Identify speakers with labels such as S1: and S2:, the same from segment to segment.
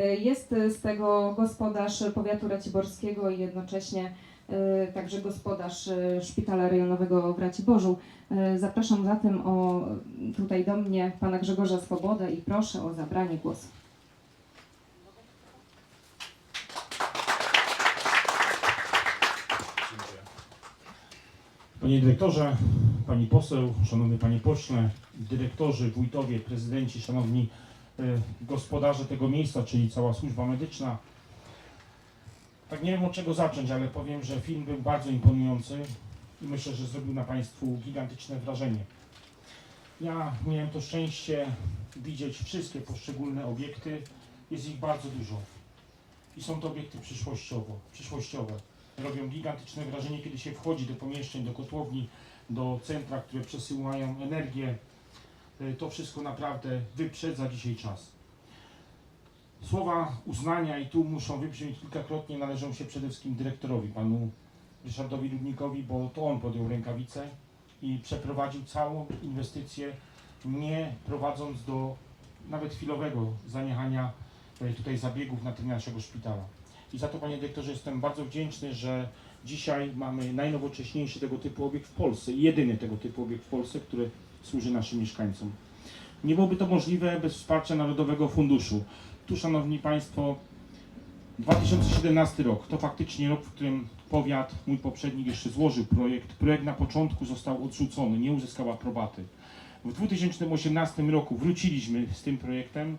S1: E, Jest z tego gospodarz powiatu raciborskiego i jednocześnie e, także gospodarz e, szpitala rejonowego w Raciborzu. Zapraszam zatem o, tutaj do mnie pana Grzegorza Swobodę i proszę o zabranie głosu.
S2: Panie dyrektorze, pani poseł, szanowny panie pośle, dyrektorzy, wójtowie, prezydenci, szanowni gospodarze tego miejsca, czyli cała służba medyczna. Tak nie wiem od czego zacząć, ale powiem, że film był bardzo imponujący i myślę, że zrobił na Państwu gigantyczne wrażenie. Ja miałem to szczęście widzieć wszystkie poszczególne obiekty. Jest ich bardzo dużo. I są to obiekty przyszłościowo, przyszłościowe robią gigantyczne wrażenie, kiedy się wchodzi do pomieszczeń, do kotłowni, do centra, które przesyłają energię. Y, To wszystko naprawdę wyprzedza dzisiaj czas. Słowa uznania i tu muszą wybrzmieć kilkakrotnie, należą się przede wszystkim dyrektorowi, panu Ryszardowi Ludnikowi, bo to on podjął rękawice i przeprowadził całą inwestycję, nie prowadząc do nawet chwilowego zaniechania y, tutaj zabiegów na terenie naszego szpitala. I za to, panie dyrektorze, jestem bardzo wdzięczny, że dzisiaj mamy najnowocześniejszy tego typu obiekt w Polsce, jedyny tego typu obiekt w Polsce, który służy naszym mieszkańcom. Nie byłoby to możliwe bez wsparcia Narodowego Funduszu. Tu, szanowni państwo, 2017 rok to faktycznie rok, w którym powiat, mój poprzednik jeszcze złożył projekt. Projekt na początku został odrzucony, nie uzyskał aprobaty. W 2018 roku wróciliśmy z tym projektem.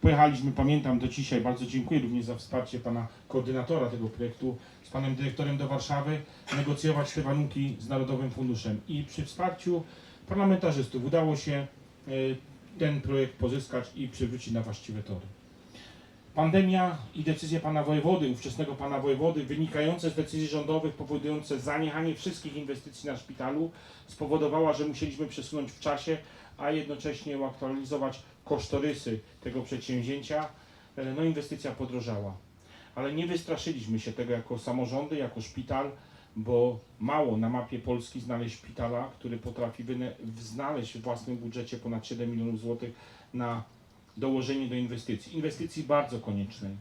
S2: Pojechaliśmy, pamiętam do dzisiaj, bardzo dziękuję również za wsparcie pana koordynatora tego projektu, z panem dyrektorem do Warszawy, negocjować te warunki z Narodowym Funduszem. I przy wsparciu parlamentarzystów udało się e, ten projekt pozyskać i przywrócić na właściwe tory. Pandemia i decyzje pana wojewody, ówczesnego pana wojewody, wynikające z decyzji rządowych powodujące zaniechanie wszystkich inwestycji na szpitalu, spowodowała, że musieliśmy przesunąć w czasie, a jednocześnie uaktualizować kosztorysy tego przedsięwzięcia. E, No inwestycja podrożała. Ale nie wystraszyliśmy się tego jako samorządy, jako szpital, bo mało na mapie Polski znaleźć szpitala, który potrafi znaleźć w własnym budżecie ponad 7 milionów złotych na dołożenie do inwestycji. Inwestycji bardzo koniecznej.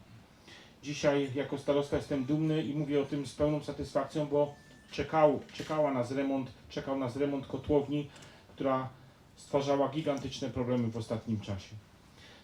S2: Dzisiaj jako starosta jestem dumny i mówię o tym z pełną satysfakcją, bo czekał, czekała nas remont, czekał nas remont kotłowni, która stwarzała gigantyczne problemy w ostatnim czasie.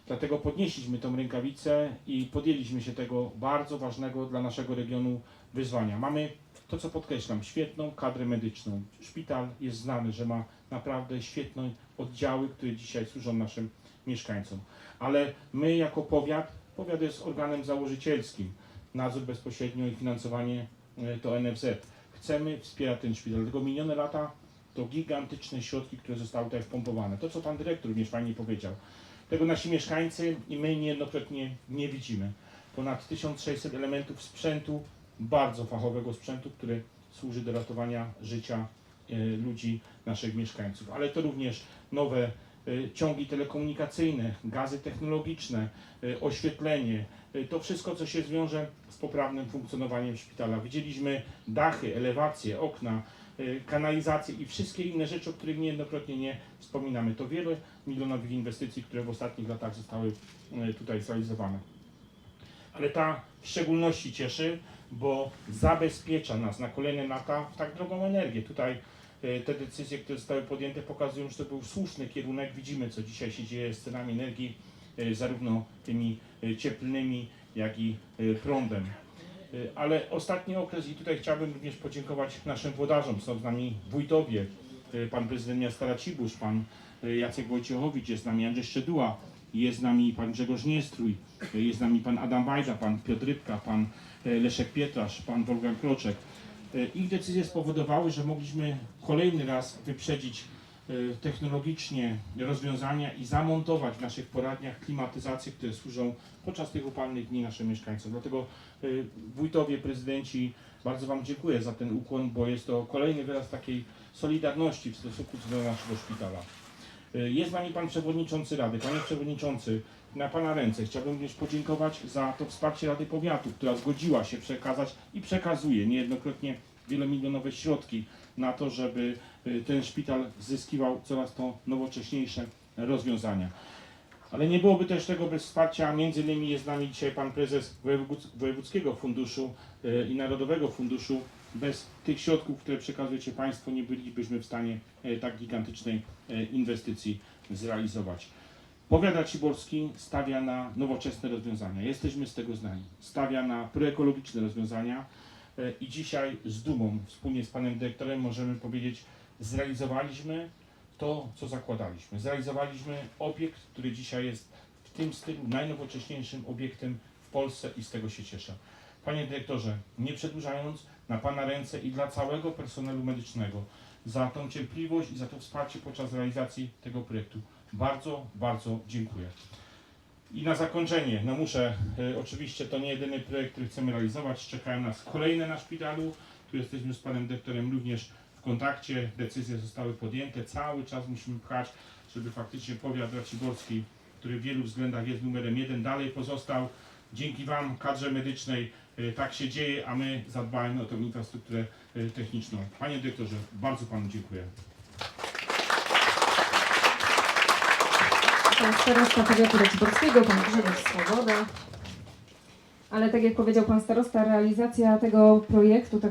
S2: Dlatego podnieśliśmy tą rękawicę i podjęliśmy się tego bardzo ważnego dla naszego regionu wyzwania. Mamy to, co podkreślam, świetną kadrę medyczną. Szpital jest znany, że ma naprawdę świetne oddziały, które dzisiaj służą naszym mieszkańcom. Ale my jako powiat, powiat jest organem założycielskim, nadzór bezpośrednio i finansowanie e, to NFZ. Chcemy wspierać ten szpital, dlatego minione lata to gigantyczne środki, które zostały tutaj wpompowane. To, co pan dyrektor również fajnie powiedział. Tego nasi mieszkańcy i my niejednokrotnie nie widzimy. Ponad 1600 elementów sprzętu, bardzo fachowego sprzętu, który służy do ratowania życia e, ludzi, naszych mieszkańców. Ale to również nowe e, ciągi telekomunikacyjne, gazy technologiczne, e, oświetlenie, to wszystko, co się zwiąże z poprawnym funkcjonowaniem szpitala. Widzieliśmy dachy, elewacje, okna, kanalizację i wszystkie inne rzeczy, o których niejednokrotnie nie wspominamy. To wiele milionowych inwestycji, które w ostatnich latach zostały y, tutaj zrealizowane. Ale ta w szczególności cieszy, bo zabezpiecza nas na kolejne lata w tak drogą energię. Tutaj y, te decyzje, które zostały podjęte, pokazują, że to był słuszny kierunek. Widzimy, co dzisiaj się dzieje z cenami energii, y, zarówno tymi y, cieplnymi, jak i y, prądem. Y, Ale ostatni okres i tutaj chciałbym również podziękować naszym włodarzom. Są z nami wójtowie, y, pan prezydent miasta Racibórz, pan y, Jacek Wojciechowicz, jest z nami Andrzej Szczeduła, jest z nami pan Grzegorz Niestrój, jest z nami pan Adam Wajda, pan Piotr Rybka, pan Leszek Pietrasz, pan Wolfgang Kroczek. Ich decyzje spowodowały, że mogliśmy kolejny raz wyprzedzić technologicznie rozwiązania i zamontować w naszych poradniach klimatyzacje, które służą podczas tych upalnych dni naszym mieszkańcom. Dlatego y, wójtowie, prezydenci, bardzo Wam dziękuję za ten ukłon, bo jest to kolejny wyraz takiej solidarności w stosunku do naszego szpitala. Y, Jest z nami Pan Przewodniczący Rady. Panie Przewodniczący, na Pana ręce chciałbym również podziękować za to wsparcie Rady Powiatu, która zgodziła się przekazać i przekazuje niejednokrotnie wielomilionowe środki na to, żeby y, ten szpital zyskiwał coraz to nowocześniejsze rozwiązania. Ale nie byłoby też tego bez wsparcia. Między innymi jest z nami dzisiaj pan prezes Wojewódz- Wojewódzkiego Funduszu e, i Narodowego Funduszu. Bez tych środków, które przekazujecie Państwo, nie bylibyśmy w stanie e, tak gigantycznej inwestycji zrealizować. Powiat Raciborski stawia na nowoczesne rozwiązania. Jesteśmy z tego znani. Stawia na proekologiczne rozwiązania i dzisiaj z dumą wspólnie z panem dyrektorem możemy powiedzieć, zrealizowaliśmy to, co zakładaliśmy. Zrealizowaliśmy obiekt, który dzisiaj jest w tym stylu najnowocześniejszym obiektem w Polsce i z tego się cieszę. Panie dyrektorze, nie przedłużając, na Pana ręce i dla całego personelu medycznego za tą cierpliwość i za to wsparcie podczas realizacji tego projektu. Bardzo, bardzo dziękuję. I na zakończenie, no muszę, e, oczywiście to nie jedyny projekt, który chcemy realizować, czekają nas kolejne na szpitalu, tu jesteśmy z Panem Dyrektorem również w kontakcie, decyzje zostały podjęte, cały czas musimy pchać, żeby faktycznie powiat raciborski, który w wielu względach jest numerem jeden, dalej pozostał. Dzięki Wam, kadrze medycznej, e, tak się dzieje, a my zadbajmy o tę infrastrukturę e, techniczną. Panie Dyrektorze, bardzo Panu dziękuję.
S1: Pan starosta powiatu raciborskiego, pan Grzegorz Swoboda. Ale tak jak powiedział pan starosta, realizacja tego projektu,